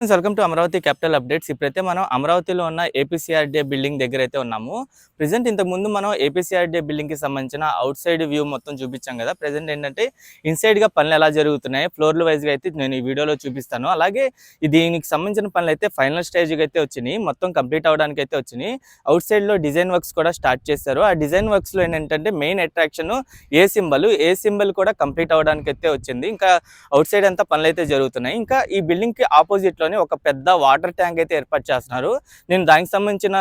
Welcome to Amaravati capital updates ఇప్పుడైతే మనం అమరావతిలో ఉన్న ఏపీసీఆర్డీఏ బిల్డింగ్ దగ్గర అయితే ఉన్నాము. ప్రెసెంట్ ఇంతకుముందు మనం ఏపీసీఆర్డీఏ బిల్డింగ్కి సంబంధించిన అవుట్ సైడ్ వ్యూ మొత్తం చూపించాం కదా. ప్రెసెంట్ ఏంటంటే ఇన్సైడ్గా పనులు ఎలా జరుగుతున్నాయి ఫ్లోర్ల వైజ్గా అయితే నేను ఈ వీడియోలో చూపిస్తాను. అలాగే దీనికి సంబంధించిన పనులు అయితే ఫైనల్ స్టేజ్ అయితే వచ్చినాయి. మొత్తం కంప్లీట్ అవడానికి అయితే వచ్చినాయి. అవుట్ సైడ్లో డిజైన్ వర్క్స్ కూడా స్టార్ట్ చేశారు. ఆ డిజైన్ వర్క్స్లో ఏంటంటే main attraction A symbol A symbol కూడా కంప్లీట్ అవడానికి అయితే వచ్చింది. ఇంకా అవుట్ సైడ్ అంతా పనులు అయితే జరుగుతున్నాయి. ఇంకా ఈ బిల్డింగ్కి ఆపోజిట్ ఒక పెద్ద వాటర్ ట్యాంక్ అయితే ఏర్పాటు చేస్తున్నారు. నేను దానికి సంబంధించిన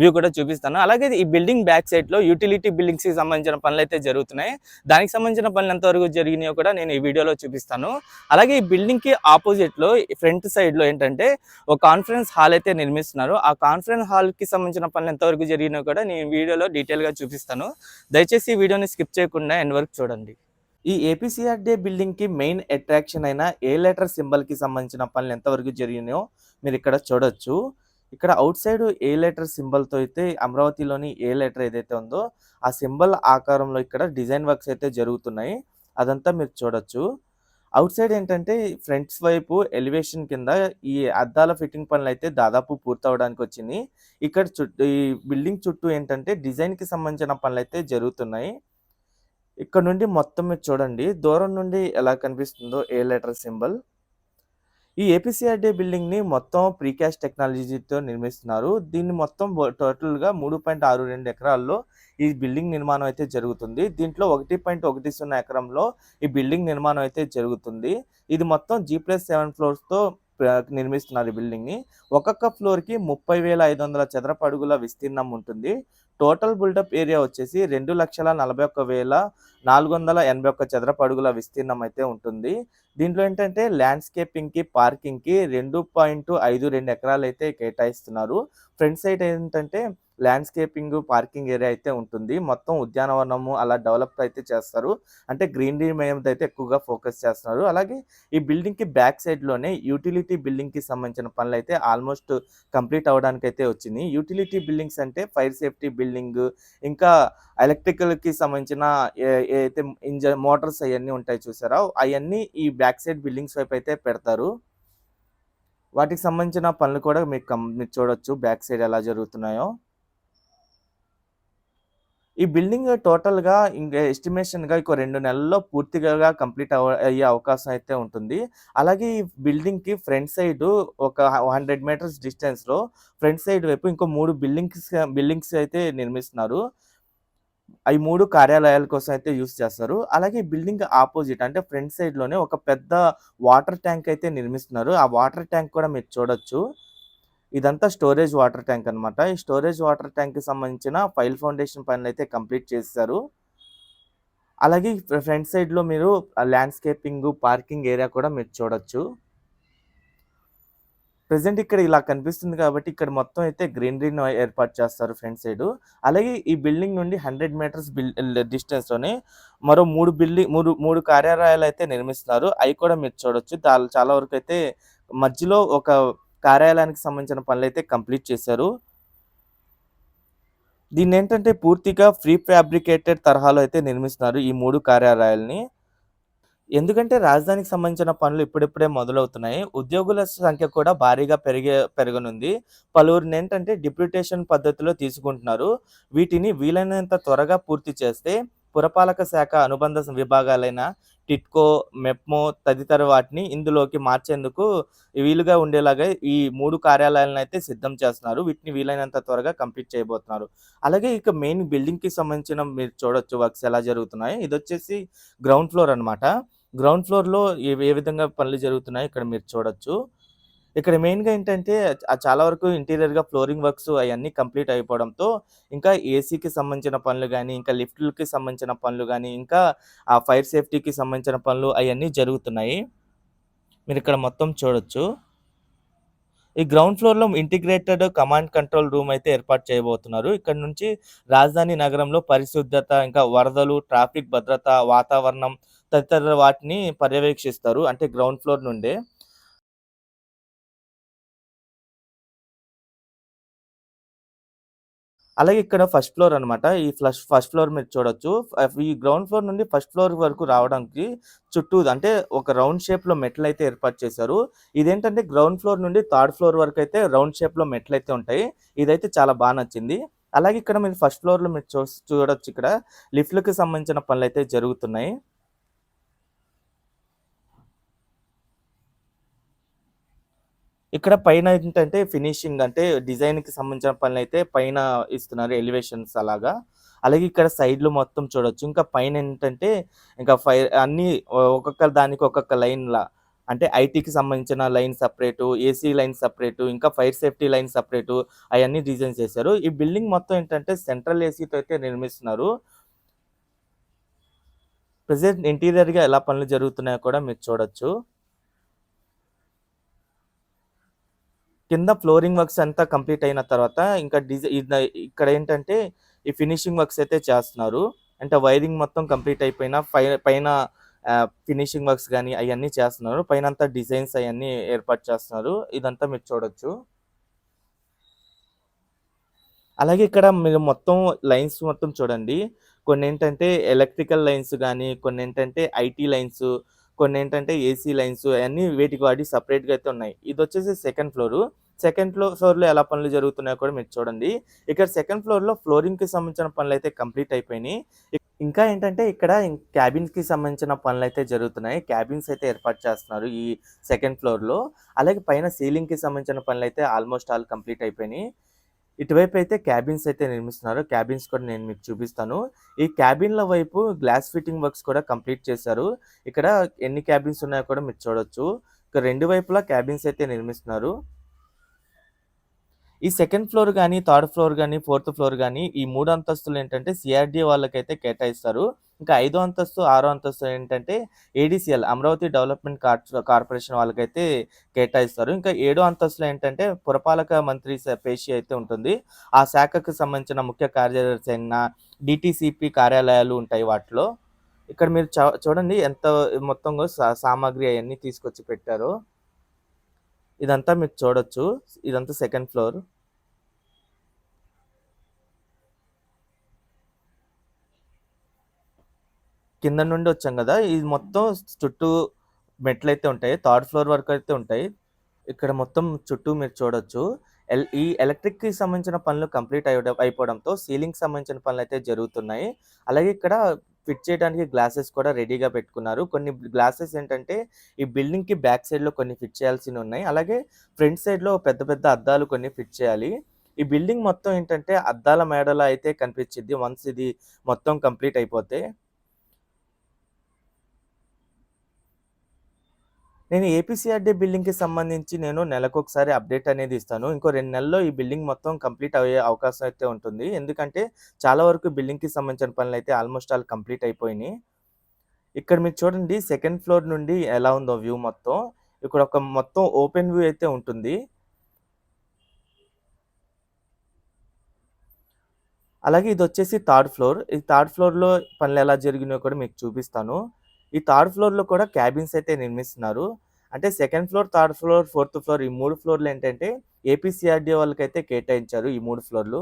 వ్యూ కూడా చూపిస్తాను. అలాగే ఈ బిల్డింగ్ బ్యాక్ సైడ్లో యూటిలిటీ బిల్డింగ్స్కి సంబంధించిన పనులు అయితే జరుగుతున్నాయి. దానికి సంబంధించిన పనులు ఎంతవరకు జరిగినాయో కూడా నేను ఈ వీడియోలో చూపిస్తాను. అలాగే ఈ బిల్డింగ్కి ఆపోజిట్లో ఫ్రంట్ సైడ్లో ఏంటంటే ఒక కాన్ఫరెన్స్ హాల్ అయితే నిర్మిస్తున్నారు. ఆ కాన్ఫరెన్స్ హాల్కి సంబంధించిన పనులు ఎంతవరకు జరిగినా కూడా నేను ఈ వీడియోలో డీటెయిల్గా చూపిస్తాను. దయచేసి ఈ వీడియోని స్కిప్ చేయకుండా ఎండ్ వరకు చూడండి. ఈ ఏపీసీఆర్డే బిల్డింగ్కి మెయిన్ అట్రాక్షన్ అయిన ఏ లెటర్ సింబల్కి సంబంధించిన పనులు ఎంతవరకు జరిగినాయో మీరు ఇక్కడ చూడొచ్చు. ఇక్కడ అవుట్ సైడ్ ఏ లెటర్ సింబల్తో అయితే అమరావతిలోని ఏ లెటర్ ఏదైతే ఉందో ఆ సింబల్ ఆకారంలో ఇక్కడ డిజైన్ వర్క్స్ అయితే జరుగుతున్నాయి. అదంతా మీరు చూడొచ్చు. అవుట్ సైడ్ ఏంటంటే ఫ్రంట్స్ వైపు ఎలివేషన్ కింద ఈ అద్దాల ఫిట్టింగ్ పనులు అయితే దాదాపు పూర్తవడానికి వచ్చింది. ఇక్కడ చుట్టూ ఈ బిల్డింగ్ చుట్టూ ఏంటంటే డిజైన్కి సంబంధించిన పనులు అయితే జరుగుతున్నాయి. ఇక్కడ నుండి మొత్తం మీరు చూడండి. దూరం నుండి ఎలా కనిపిస్తుందో ఏ లెటర్ సింబల్. ఈ ఏపీసీఆర్డీ బిల్డింగ్ని మొత్తం ప్రీకాస్ట్ టెక్నాలజీతో నిర్మిస్తున్నారు. దీన్ని మొత్తం టోటల్గా మూడు పాయింట్ ఆరు రెండు ఎకరాల్లో ఈ బిల్డింగ్ నిర్మాణం అయితే జరుగుతుంది. దీంట్లో ఒకటి పాయింట్ ఒకటి సున్నా ఎకరంలో ఈ బిల్డింగ్ నిర్మాణం అయితే జరుగుతుంది. ఇది మొత్తం జీ ప్లస్ సెవెన్ ఫ్లోర్స్తో నిర్మిస్తున్నారు ఈ బిల్డింగ్ని. ఒక్కొక్క ఫ్లోర్కి ముప్పై వేల ఐదు వందల చదరపు అడుగుల విస్తీర్ణం ఉంటుంది. టోటల్ బిల్డప్ ఏరియా వచ్చేసి రెండు లక్షల నలభై ఒక్క వేల నాలుగు వందల ఎనభై ఒక్క చదరపు అడుగుల విస్తీర్ణం అయితే ఉంటుంది. దీంట్లో ఏంటంటే ల్యాండ్స్కేపింగ్కి పార్కింగ్కి రెండు పాయింట్ ఐదు రెండు ఎకరాలు అయితే కేటాయిస్తున్నారు. ఫ్రంట్ సైడ్ ఏంటంటే ల్యాండ్స్కేపింగ్ పార్కింగ్ ఏరియా అయితే ఉంటుంది. మొత్తం ఉద్యానవనము అలా డెవలప్ అయితే చేస్తారు. అంటే గ్రీనరీ మీద అయితే ఎక్కువగా ఫోకస్ చేస్తున్నారు. అలాగే ఈ బిల్డింగ్కి బ్యాక్ సైడ్లోనే యూటిలిటీ బిల్డింగ్కి సంబంధించిన పనులు అయితే ఆల్మోస్ట్ కంప్లీట్ అవడానికి అయితే వచ్చింది. యూటిలిటీ బిల్డింగ్స్ అంటే ఫైర్ సేఫ్టీ బిల్డింగ్ ఇంకా ఎలక్ట్రికల్కి సంబంధించిన ఏ- ఏదైతే ఇంజన్ మోటార్స్ అవన్నీ ఉంటాయి చూసారా? అవన్నీ ఈ బ్యాక్ సైడ్ బిల్డింగ్స్ వైపు అయితే పెడతారు. వాటికి సంబంధించిన పనులు కూడా మీకు మీరు చూడొచ్చు. బ్యాక్ సైడ్ ఎలా జరుగుతున్నాయో. ఈ బిల్డింగ్ టోటల్గా ఇంకా ఎస్టిమేషన్గా ఇంకో రెండు నెలల్లో పూర్తిగా కంప్లీట్ అవ అయ్యే అవకాశం అయితే ఉంటుంది. అలాగే ఈ బిల్డింగ్కి ఫ్రంట్ సైడ్ ఒక హండ్రెడ్ మీటర్స్ డిస్టెన్స్లో ఫ్రంట్ సైడ్ వైపు ఇంకో మూడు బిల్డింగ్స్ బిల్డింగ్స్ అయితే నిర్మిస్తున్నారు. అవి మూడు కార్యాలయాల కోసం అయితే యూస్ చేస్తారు. అలాగే బిల్డింగ్ ఆపోజిట్ అంటే ఫ్రంట్ సైడ్లోనే ఒక పెద్ద వాటర్ ట్యాంక్ అయితే నిర్మిస్తున్నారు. ఆ వాటర్ ట్యాంక్ కూడా మీరు చూడొచ్చు. ఇదంతా స్టోరేజ్ వాటర్ ట్యాంక్ అన్నమాట. ఈ స్టోరేజ్ వాటర్ ట్యాంక్కి సంబంధించిన ఫైల్ ఫౌండేషన్ పనులు అయితే కంప్లీట్ చేశారు. అలాగే ఫ్రంట్ సైడ్లో మీరు ల్యాండ్స్కేపింగ్ పార్కింగ్ ఏరియా కూడా మీరు చూడొచ్చు. ప్రెసెంట్ ఇక్కడ ఇలా కనిపిస్తుంది కాబట్టి ఇక్కడ మొత్తం అయితే గ్రీనరీని ఏర్పాటు చేస్తారు ఫ్రంట్ సైడ్. అలాగే ఈ బిల్డింగ్ నుండి హండ్రెడ్ మీటర్స్ బిల్ డిస్టెన్స్ మరో మూడు బిల్డింగ్ మూడు మూడు కార్యాలయాలు అయితే నిర్మిస్తున్నారు. అవి కూడా మీరు చూడొచ్చు. చాలా వరకు అయితే మధ్యలో ఒక కార్యాలయానికి సంబంధించిన పనులు అయితే కంప్లీట్ చేశారు. దీన్ని ఏంటంటే పూర్తిగా ఫ్రీ ఫ్యాబ్రికేటెడ్ తరహాలో అయితే నిర్మిస్తున్నారు ఈ మూడు కార్యాలయాల్ని. ఎందుకంటే రాజధానికి సంబంధించిన పనులు ఇప్పుడిప్పుడే మొదలవుతున్నాయి. ఉద్యోగుల సంఖ్య కూడా భారీగా పెరిగే పెరగనుంది. పలువురిని ఏంటంటే డిప్యూటేషన్ పద్ధతిలో తీసుకుంటున్నారు. వీటిని వీలైనంత త్వరగా పూర్తి చేస్తే పురపాలక శాఖ అనుబంధ విభాగాలైన టిట్కో మెప్మో తదితర వాటిని ఇందులోకి మార్చేందుకు వీలుగా ఉండేలాగా ఈ మూడు కార్యాలయాలను అయితే సిద్ధం చేస్తున్నారు. వీటిని వీలైనంత త్వరగా కంప్లీట్ చేయబోతున్నారు. అలాగే ఇక మెయిన్ బిల్డింగ్కి సంబంధించిన మీరు చూడొచ్చు వర్క్స్ ఎలా జరుగుతున్నాయి. ఇది వచ్చేసి గ్రౌండ్ ఫ్లోర్ అన్నమాట. గ్రౌండ్ ఫ్లోర్లో ఏ ఏ విధంగా పనులు జరుగుతున్నాయి ఇక్కడ మీరు చూడొచ్చు. ఇక్కడ మెయిన్గా ఏంటంటే చాలా వరకు ఇంటీరియర్గా ఫ్లోరింగ్ వర్క్స్ అవన్నీ కంప్లీట్ అయిపోవడంతో ఇంకా ఏసీకి సంబంధించిన పనులు కానీ ఇంకా లిఫ్ట్లకి సంబంధించిన పనులు కానీ ఇంకా ఆ ఫైర్ సేఫ్టీకి సంబంధించిన పనులు అవన్నీ జరుగుతున్నాయి. మీరు ఇక్కడ మొత్తం చూడొచ్చు. ఈ గ్రౌండ్ ఫ్లోర్లో ఇంటిగ్రేటెడ్ కమాండ్ కంట్రోల్ రూమ్ అయితే ఏర్పాటు చేయబోతున్నారు. ఇక్కడ నుంచి రాజధాని నగరంలో పరిశుద్ధత ఇంకా వరదలు ట్రాఫిక్ భద్రత వాతావరణం తదితర వాటిని పర్యవేక్షిస్తారు అంటే గ్రౌండ్ ఫ్లోర్ నుండే. అలాగే ఇక్కడ ఫస్ట్ ఫ్లోర్ అనమాట. ఈ ఫ్లష్ ఫస్ట్ ఫ్లోర్ మీరు చూడొచ్చు. ఈ గ్రౌండ్ ఫ్లోర్ నుండి ఫస్ట్ ఫ్లోర్ వరకు రావడానికి చుట్టూ అంటే ఒక రౌండ్ షేప్‌లో మెట్లయితే ఏర్పాటు చేశారు. ఇదేంటంటే గ్రౌండ్ ఫ్లోర్ నుండి థర్డ్ ఫ్లోర్ వరకు అయితే రౌండ్ షేప్‌లో మెట్లయితే ఉంటాయి. ఇదైతే చాలా బాగా నచ్చింది. అలాగే ఇక్కడ మీరు ఫస్ట్ ఫ్లోర్‌లో మీరు చూస్ చూడొచ్చు ఇక్కడ లిఫ్ట్లకు సంబంధించిన పనులైతే జరుగుతున్నాయి. ఇక్కడ పైన ఏంటంటే ఫినిషింగ్ అంటే డిజైన్‌కి సంబంధించిన పనులైతే పైన ఇస్తున్నారు ఎలివేషన్స్ అలాగా. అలాగే ఇక్కడ సైడ్‌లు మొత్తం చూడొచ్చు. ఇంకా పైన ఏంటంటే ఇంకా ఫైర్ అన్నీ ఒక్కొక్క దానికి ఒక్కొక్క లైన్‌లా అంటే ఐటీకి సంబంధించిన line separate AC line separate ఇంకా ఫైర్ సేఫ్టీ లైన్ సపరేటు అవన్నీ డిజైన్స్ చేశారు. ఈ బిల్డింగ్ మొత్తం ఏంటంటే సెంట్రల్ ఏసీతో అయితే నిర్మిస్తున్నారు. ప్రజెంట్ ఇంటీరియర్‌గా ఎలా పనులు జరుగుతున్నాయో కూడా మీరు చూడొచ్చు. కింద ఫ్లోరింగ్ వర్క్స్ అంతా కంప్లీట్ అయిన తర్వాత ఇంకా డిజై ఇక్కడ ఏంటంటే ఈ ఫినిషింగ్ వర్క్స్ అయితే చేస్తున్నారు. అంటే వైరింగ్ మొత్తం కంప్లీట్ అయిపోయిన పై పైన ఫినిషింగ్ వర్క్స్ కానీ అవన్నీ చేస్తున్నారు. పైనంతా డిజైన్స్ అవన్నీ ఏర్పాటు చేస్తున్నారు. ఇదంతా మీరు చూడొచ్చు. అలాగే ఇక్కడ మీరు మొత్తం లైన్స్ మొత్తం చూడండి. కొన్ని ఏంటంటే ఎలక్ట్రికల్ లైన్స్ కానీ కొన్ని ఏంటంటే ఐటీ లైన్స్, కొన్ని ఏంటంటే ఏసీ లైన్స్ అన్నీ వేటికి వాటి సపరేట్గా అయితే ఉన్నాయి. ఇది వచ్చేసి సెకండ్ ఫ్లోరు. సెకండ్ ఫ్లో ఫ్లోర్‌లో ఎలా పనులు జరుగుతున్నాయో కూడా మీరు చూడండి. ఇక్కడ సెకండ్ ఫ్లోర్‌లో ఫ్లోరింగ్‌కి సంబంధించిన పనులు అయితే కంప్లీట్ అయిపోయినాయి. ఇంకా ఏంటంటే ఇక్కడ క్యాబిన్స్‌కి సంబంధించిన పనులైతే జరుగుతున్నాయి. క్యాబిన్స్ అయితే ఏర్పాటు చేస్తున్నారు ఈ సెకండ్ ఫ్లోర్‌లో. అలాగే పైన సీలింగ్‌కి సంబంధించిన పనులైతే ఆల్మోస్ట్ ఆల్ కంప్లీట్ అయిపోయినాయి. ఇటువైపు అయితే క్యాబిన్స్ అయితే నిర్మిస్తున్నారు. క్యాబిన్స్ కూడా నేను మీకు చూపిస్తాను. ఈ క్యాబిన్‌ల వైపు గ్లాస్ ఫిట్టింగ్ వర్క్స్ కూడా కంప్లీట్ చేశారు. ఇక్కడ ఎన్ని క్యాబిన్స్ ఉన్నాయో కూడా మీరు చూడొచ్చు. ఇక రెండు వైపులా క్యాబిన్స్ అయితే నిర్మిస్తున్నారు. ఈ సెకండ్ ఫ్లోర్ కానీ థర్డ్ ఫ్లోర్ కానీ ఫోర్త్ ఫ్లోర్ కానీ ఈ మూడు అంతస్తులు ఏంటంటే సిఆర్డీ వాళ్ళకైతే కేటాయిస్తారు. ఇంకా ఐదో అంతస్తు, ఆరో అంతస్తు ఏంటంటే ఏడీసీఎల్ అమరావతి డెవలప్‌మెంట్ కార్పొరేషన్ వాళ్ళకైతే కేటాయిస్తారు. ఇంకా ఏడో అంతస్తులో ఏంటంటే పురపాలక మంత్రి పేషి అయితే ఉంటుంది. ఆ శాఖకు సంబంధించిన ముఖ్య కార్యదర్శి అయిన డిటిసిపి కార్యాలయాలు ఉంటాయి వాటిలో. ఇక్కడ మీరు చ చూడండి ఎంత మొత్తంగా సా సామాగ్రి అవన్నీ తీసుకొచ్చి పెట్టారు ఇదంతా మీరు చూడొచ్చు. ఇదంతా సెకండ్ ఫ్లోర్. కింద నుండి వచ్చాం కదా ఇది మొత్తం చుట్టూ మెట్లు అయితే ఉంటాయి. థర్డ్ ఫ్లోర్ వరకు అయితే ఉంటాయి. ఇక్కడ మొత్తం చుట్టూ మీరు చూడొచ్చు. ఎల్ ఈ ఎలక్ట్రిక్‌కి సంబంధించిన పనులు కంప్లీట్ అయ్యడం అయిపోవడంతో సీలింగ్ సంబంధించిన పనులు అయితే జరుగుతున్నాయి. అలాగే ఇక్కడ ఫిట్ చేయడానికి గ్లాసెస్ కూడా రెడీగా పెట్టుకున్నారు. కొన్ని గ్లాసెస్ ఏంటంటే ఈ బిల్డింగ్‌కి బ్యాక్ సైడ్‌లో కొన్ని ఫిట్ చేయాల్సి ఉన్నాయి అలాగే ఫ్రంట్ సైడ్‌లో పెద్ద పెద్ద అద్దాలు కొన్ని ఫిట్ చేయాలి. ఈ బిల్డింగ్ మొత్తం ఏంటంటే అద్దాల మేడలో అయితే కనిపించింది వన్స్ ఇది మొత్తం కంప్లీట్ అయిపోతే. నేను ఏపీసీఆర్‌డీ బిల్డింగ్‌కి సంబంధించి నేను నెలకు ఒకసారి అప్డేట్ అనేది ఇస్తాను. ఇంకో రెండు నెలల్లో ఈ బిల్డింగ్ మొత్తం కంప్లీట్ అయ్యే అవకాశం అయితే ఉంటుంది. ఎందుకంటే చాలా వరకు బిల్డింగ్‌కి సంబంధించిన పనులు అయితే ఆల్మోస్ట్ ఆల్ కంప్లీట్ అయిపోయినాయి. ఇక్కడ మీరు చూడండి సెకండ్ ఫ్లోర్ నుండి ఎలా ఉందో వ్యూ మొత్తం. ఇక్కడ ఒక మొత్తం ఓపెన్ వ్యూ అయితే ఉంటుంది. అలాగే ఇది వచ్చేసి థర్డ్ ఫ్లోర్. ఈ థర్డ్ ఫ్లోర్‌లో పనులు ఎలా జరిగినాయో కూడా మీకు చూపిస్తాను. ఈ థర్డ్ ఫ్లోర్‌లో కూడా క్యాబిన్స్ అయితే నిర్మిస్తున్నారు. అంటే second floor, third floor, fourth floor ఈ మూడు ఫ్లోర్‌లు ఏంటంటే ఏపీసీఆర్‌డీ వాళ్ళకైతే కేటాయించారు ఈ మూడు ఫ్లోర్‌లు.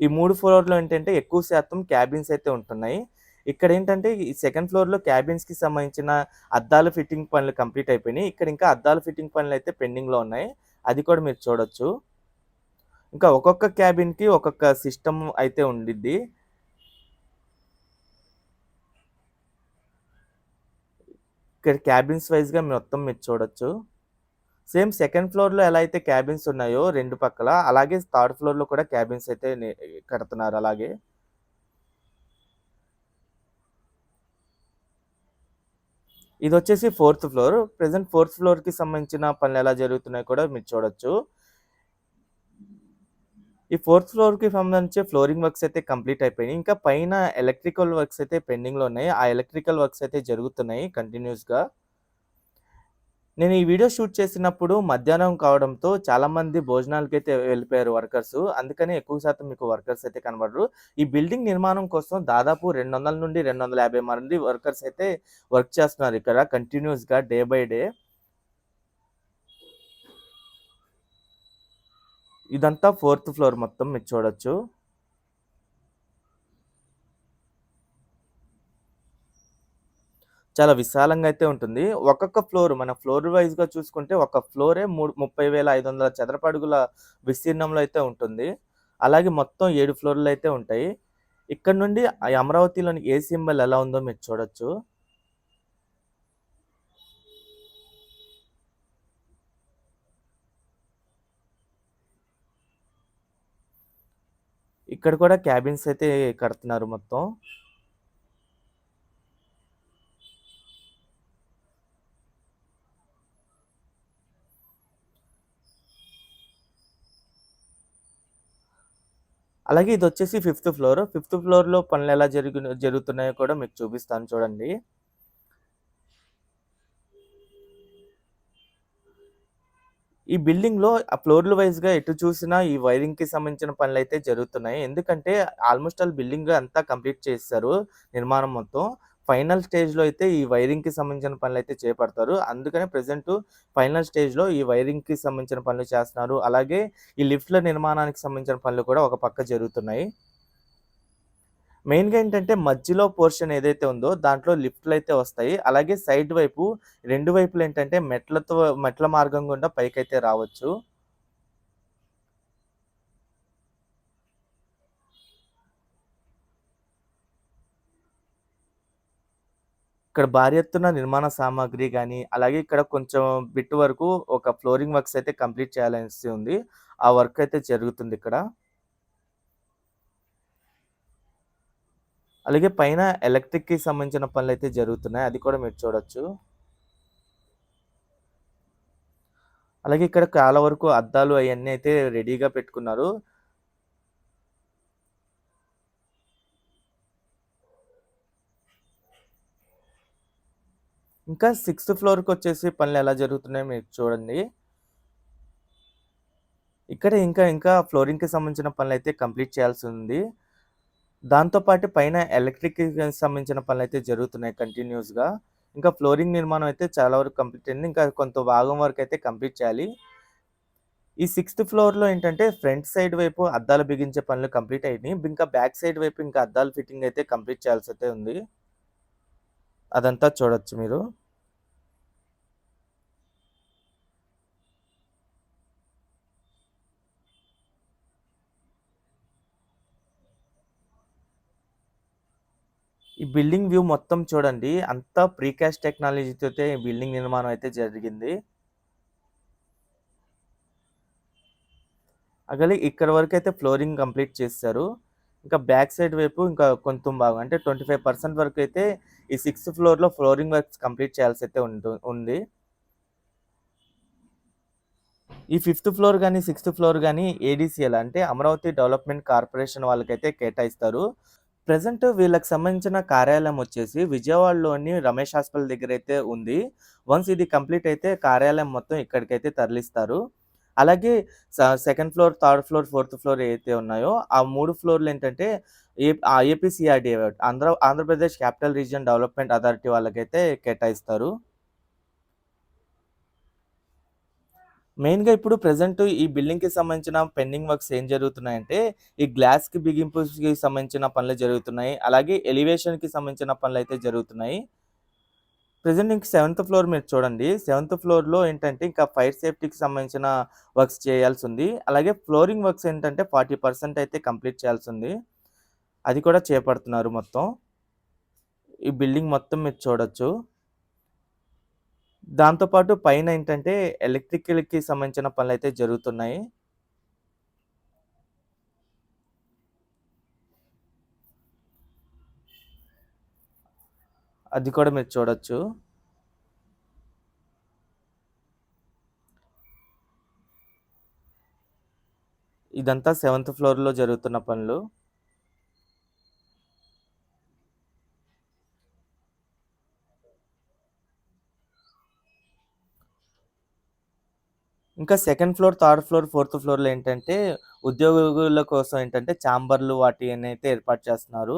ఈ మూడు ఫ్లోర్‌లో ఏంటంటే ఎక్కువ శాతం క్యాబిన్స్ అయితే ఉంటున్నాయి. ఇక్కడ ఏంటంటే ఈ సెకండ్ ఫ్లోర్‌లో క్యాబిన్స్‌కి సంబంధించిన అద్దాల ఫిట్టింగ్ పనులు కంప్లీట్ అయిపోయినాయి. ఇక్కడ ఇంకా అద్దాల ఫిట్టింగ్ పనులు అయితే పెండింగ్‌లో ఉన్నాయి. అది కూడా మీరు చూడొచ్చు. ఇంకా ఒక్కొక్క క్యాబిన్‌కి ఒక్కొక్క సిస్టమ్ అయితే ఉండిద్ది. ఇక్కడ క్యాబిన్స్ వైస్‌గా మొత్తం మీరు చూడొచ్చు. సేమ్ సెకండ్ ఫ్లోర్‌లో ఎలా అయితే క్యాబిన్స్ ఉన్నాయో రెండు పక్కల అలాగే థర్డ్ ఫ్లోర్‌లో కూడా క్యాబిన్స్ అయితే కడుతున్నారు అలాగే. ఇది వచ్చేసి ఫోర్త్ ఫ్లోర్. ప్రజెంట్ ఫోర్త్ ఫ్లోర్‌కి సంబంధించిన పనులు ఎలా జరుగుతున్నాయో కూడా మీరు చూడొచ్చు. ఈ ఫోర్త్ ఫ్లోర్‌కి సంబంధించి ఫ్లోరింగ్ వర్క్స్ అయితే కంప్లీట్ అయిపోయినాయి. ఇంకా పైన ఎలక్ట్రికల్ వర్క్స్ అయితే పెండింగ్‌లో ఉన్నాయి. ఆ ఎలక్ట్రికల్ వర్క్స్ అయితే జరుగుతున్నాయి కంటిన్యూస్‌గా. నేను ఈ వీడియో షూట్ చేసినప్పుడు మధ్యాహ్నం కావడంతో చాలామంది భోజనాలకైతే వెళ్ళిపోయారు వర్కర్స్ అందుకని ఎక్కువ శాతం మీకు వర్కర్స్ అయితే కనబడరు. ఈ బిల్డింగ్ నిర్మాణం కోసం దాదాపు 200 నుండి 250 మంది వర్కర్స్ అయితే వర్క్ చేస్తున్నారు ఇక్కడ కంటిన్యూస్‌గా డే బై డే. ఇదంతా ఫోర్త్ ఫ్లోర్ మొత్తం మీరు చూడొచ్చు. చాలా విశాలంగా అయితే ఉంటుంది. ఒక్కొక్క ఫ్లోర్ మన ఫ్లోర్ వైజ్గా చూసుకుంటే ఒక ఫ్లోరే మూడు ముప్పై వేల ఐదు వందల చదరపడుగుల విస్తీర్ణంలో అయితే ఉంటుంది. అలాగే మొత్తం ఏడు ఫ్లోర్లు అయితే ఉంటాయి. ఇక్కడ నుండి అమరావతిలోని ఏ సింబల్ ఎలా ఉందో మీరు చూడొచ్చు. ఇక్కడ కూడా క్యాబిన్స్ అయితే కడుతున్నారు మొత్తం. అలాగే ఇది వచ్చేసి ఫిఫ్త్ ఫ్లోర్. ఫిఫ్త్ ఫ్లోర్‌లో ఎలా జరిగిన జరుగుతున్నాయో కూడా మీకు చూపిస్తాను చూడండి. ఈ బిల్డింగ్‌లో ఆ ఫ్లోర్‌ల వైస్‌గా ఎటు చూసినా ఈ వైరింగ్‌కి సంబంధించిన పనులు అయితే జరుగుతున్నాయి. ఎందుకంటే ఆల్‌మోస్ట్ ఆల్ బిల్డింగ్ అంతా కంప్లీట్ చేస్తారు నిర్మాణం మొత్తం. ఫైనల్ స్టేజ్‌లో అయితే ఈ వైరింగ్‌కి సంబంధించిన పనులు అయితే చేపడతారు. అందుకనే ప్రెసెంట్ ఫైనల్ స్టేజ్‌లో ఈ వైరింగ్‌కి సంబంధించిన పనులు చేస్తున్నారు. అలాగే ఈ లిఫ్ట్‌ల నిర్మాణానికి సంబంధించిన పనులు కూడా ఒక పక్క జరుగుతున్నాయి. మెయిన్‌గా ఏంటంటే మధ్యలో పోర్షన్ ఏదైతే ఉందో దాంట్లో లిఫ్ట్లు అయితే వస్తాయి. అలాగే సైడ్ వైపు రెండు వైపులా ఏంటంటే మెట్లతో మెట్ల మార్గం గుండా పైకైతే రావచ్చు. ఇక్కడ భారీ ఎత్తున నిర్మాణ సామాగ్రి కానీ అలాగే ఇక్కడ కొంచెం బిట్ వరకు ఒక ఫ్లోరింగ్ వర్క్స్ అయితే కంప్లీట్ చేయాలనేసి ఉంది. ఆ వర్క్ అయితే జరుగుతుంది ఇక్కడ అలాగే పైన ఎలక్ట్రిక్‌కి సంబంధించిన పనులు అయితే జరుగుతున్నాయి. అది కూడా మీరు చూడొచ్చు. అలాగే ఇక్కడ చాలా వరకు అద్దాలు అవన్నీ అయితే రెడీగా పెట్టుకున్నారు. ఇంకా సిక్స్త్ ఫ్లోర్కి వచ్చేసి పనులు ఎలా జరుగుతున్నాయో మీరు చూడండి. ఇక్కడ ఇంకా ఇంకా ఫ్లోరింగ్‌కి సంబంధించిన పనులు అయితే కంప్లీట్ చేయాల్సి ఉంది దాంతోపాటు పైన ఎలక్ట్రిక్‌కి సంబంధించిన పనులైతే జరుగుతున్నాయి కంటిన్యూస్‌గా. ఇంకా ఫ్లోరింగ్ నిర్మాణం అయితే చాలా వరకు కంప్లీట్ అయింది. ఇంకా కొంత భాగం వరకు అయితే కంప్లీట్ చేయాలి. ఈ సిక్స్త్ ఫ్లోర్‌లో ఏంటంటే ఫ్రంట్ సైడ్ వైపు అద్దాలు బిగించే పనులు కంప్లీట్ అయినాయి ఇంకా బ్యాక్ సైడ్ వైపు ఇంకా అద్దాలు ఫిట్టింగ్ అయితే కంప్లీట్ చేయాల్సి అయితే ఉంది. అదంతా చూడొచ్చు మీరు. ఈ బిల్డింగ్ వ్యూ మొత్తం చూడండి. అంతా ప్రీకాస్ట్ టెక్నాలజీతో ఈ బిల్డింగ్ నిర్మాణం అయితే జరిగింది. అగలి ఇక్కడ వరకు అయితే ఫ్లోరింగ్ కంప్లీట్ చేస్తారు ఇంకా బ్యాక్ సైడ్ వైపు ఇంకా కొంత భాగం అంటే ట్వంటీ వరకు అయితే ఈ సిక్స్త్ ఫ్లోర్‌లో ఫ్లోరింగ్ వర్క్స్ కంప్లీట్ చేయాల్సి అయితే ఉంది. ఈ ఫిఫ్త్ ఫ్లోర్ కానీ సిక్స్త్ ఫ్లోర్ కానీ ఏడీసీఎల్ అంటే అమరావతి డెవలప్‌మెంట్ కార్పొరేషన్ వాళ్ళకైతే కేటాయిస్తారు. ప్రజెంట్ వీళ్ళకి సంబంధించిన కార్యాలయం వచ్చేసి విజయవాడలోని రమేష్ హాస్పిటల్ దగ్గర అయితే ఉంది. వన్స్ ఇది కంప్లీట్ అయితే కార్యాలయం మొత్తం ఇక్కడికైతే తరలిస్తారు. అలాగే second floor, third floor, fourth floor ఏవైతే ఉన్నాయో ఆ మూడు ఫ్లోర్‌లు ఏంటంటే ఏ ఆహ్, Andhra Andhra Pradesh capital region development authority వాళ్ళకైతే కేటాయిస్తారు. మెయిన్‌గా ఇప్పుడు ప్రజెంట్ ఈ బిల్డింగ్‌కి సంబంధించిన పెండింగ్ వర్క్స్ ఏం జరుగుతున్నాయంటే, ఈ గ్లాస్‌కి బిగింపుకి సంబంధించిన పనులు జరుగుతున్నాయి. అలాగే ఎలివేషన్‌కి సంబంధించిన పనులు అయితే జరుగుతున్నాయి. ప్రజెంట్ ఇంక సెవెంత్ ఫ్లోర్ మీరు చూడండి. సెవెంత్ ఫ్లోర్‌లో ఏంటంటే ఇంకా ఫైర్ సేఫ్టీకి సంబంధించిన వర్క్స్ చేయాల్సి ఉంది అలాగే ఫ్లోరింగ్ వర్క్స్ ఏంటంటే 40% అయితే కంప్లీట్ చేయాల్సి ఉంది అది కూడా చేపడుతున్నారు మొత్తం. ఈ బిల్డింగ్ మొత్తం మీరు చూడొచ్చు. దాంతో పాటు పైన ఏంటంటే ఎలక్ట్రికల్‌కి సంబంధించిన పనులైతే జరుగుతున్నాయి. అది కూడా మీరు చూడొచ్చు. ఇదంతా సెవెంత్ ఫ్లోర్‌లో జరుగుతున్న పనులు. ఇంకా సెకండ్ ఫ్లోర్, థర్డ్ ఫ్లోర్, ఫోర్త్ ఫ్లోర్‌లో ఏంటంటే ఉద్యోగుల కోసం ఏంటంటే చాంబర్‌లు అయితే ఏర్పాటు చేస్తున్నారు.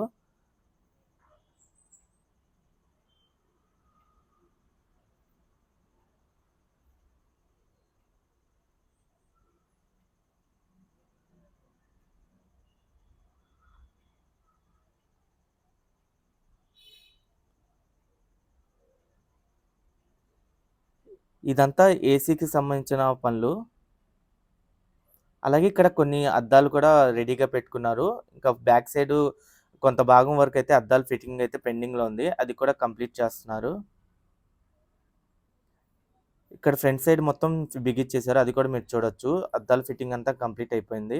ఇదంతా ఏసీకి సంబంధించిన పనులు. అలాగే ఇక్కడ కొన్ని అద్దాలు కూడా రెడీగా పెట్టుకున్నారు. ఇంకా బ్యాక్ సైడు కొంత భాగం వరకు అయితే అద్దాలు ఫిట్టింగ్ అయితే పెండింగ్‌లో ఉంది. అది కూడా కంప్లీట్ చేస్తున్నారు. ఇక్కడ ఫ్రంట్ సైడ్ మొత్తం బిగిచ్చేసారు. అది కూడా మీరు చూడొచ్చు. అద్దాల ఫిట్టింగ్ అంతా కంప్లీట్ అయిపోయింది.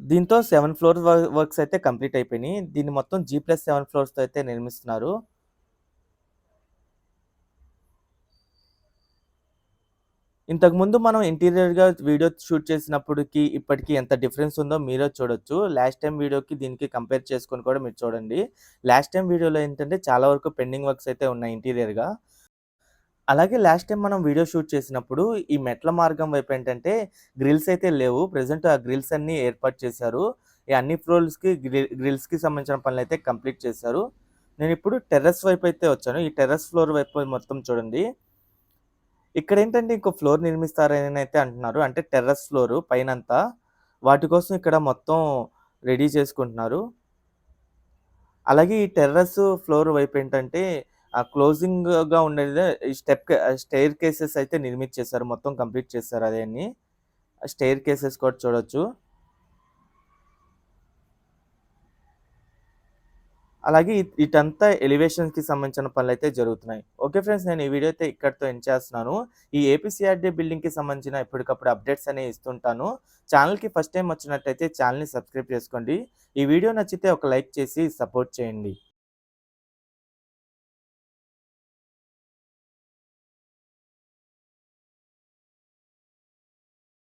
దీంతో సెవెన్ ఫ్లోర్ వర్క్స్ అయితే కంప్లీట్ అయిపోయినాయి. దీన్ని మొత్తం జీ ప్లస్ సెవెన్ ఫ్లోర్స్‌తో అయితే నిర్మిస్తున్నారు. ఇంతకుముందు మనం ఇంటీరియర్‌గా వీడియో షూట్ చేసినప్పటికి, ఇప్పటికీ ఎంత డిఫరెన్స్ ఉందో మీరే చూడొచ్చు. లాస్ట్ టైం వీడియోకి దీనికి కంపేర్ చేసుకొని కూడా మీరు చూడండి. లాస్ట్ టైం వీడియోలో ఏంటంటే చాలా వరకు పెండింగ్ వర్క్స్ అయితే ఉన్నాయి ఇంటీరియర్‌గా. అలాగే లాస్ట్ టైం మనం వీడియో షూట్ చేసినప్పుడు ఈ మెట్ల మార్గం వైపు ఏంటంటే గ్రిల్స్ అయితే లేవు. ప్రజెంట్ ఆ గ్రిల్స్ అన్నీ ఏర్పాటు చేశారు. ఈ అన్ని ఫ్లోర్స్‌కి గ్రిల్స్‌కి సంబంధించిన పనులైతే కంప్లీట్ చేశారు. నేను ఇప్పుడు టెర్రస్ వైపు అయితే వచ్చాను. ఈ టెర్రస్ ఫ్లోర్ వైపు మొత్తం చూడండి. ఇక్కడ ఏంటంటే ఇంకో ఫ్లోర్ నిర్మిస్తారని అయితే అంటున్నారు. అంటే టెర్రస్ ఫ్లోరు పైనంతా. వాటి కోసం ఇక్కడ మొత్తం రెడీ చేసుకుంటున్నారు. అలాగే ఈ టెర్రస్ ఫ్లోర్ వైపు ఏంటంటే ఆ క్లోజింగ్‌గా ఉండేది ఈ స్టెప్ స్టెయిర్ కేసెస్ అయితే నిర్మించేశారు మొత్తం కంప్లీట్ చేశారు అన్ని స్టెయిర్ కేసెస్ కూడా చూడొచ్చు. అలాగే ఇటంతా ఎలివేషన్స్‌కి సంబంధించిన పనులైతే జరుగుతున్నాయి. ఓకే ఫ్రెండ్స్ నేను ఈ వీడియో అయితే ఇక్కడితో ఎండ్ చేస్తున్నాను. ఈ ఏపీసీఆర్‌డీ బిల్డింగ్‌కి సంబంధించిన ఎప్పటికప్పుడు అప్డేట్స్ అనేవి ఇస్తుంటాను. ఛానల్కి ఫస్ట్ టైం వచ్చినట్టయితే ఛానల్ని సబ్స్క్రైబ్ చేసుకోండి. ఈ వీడియో నచ్చితే ఒక లైక్ చేసి సపోర్ట్ చేయండి.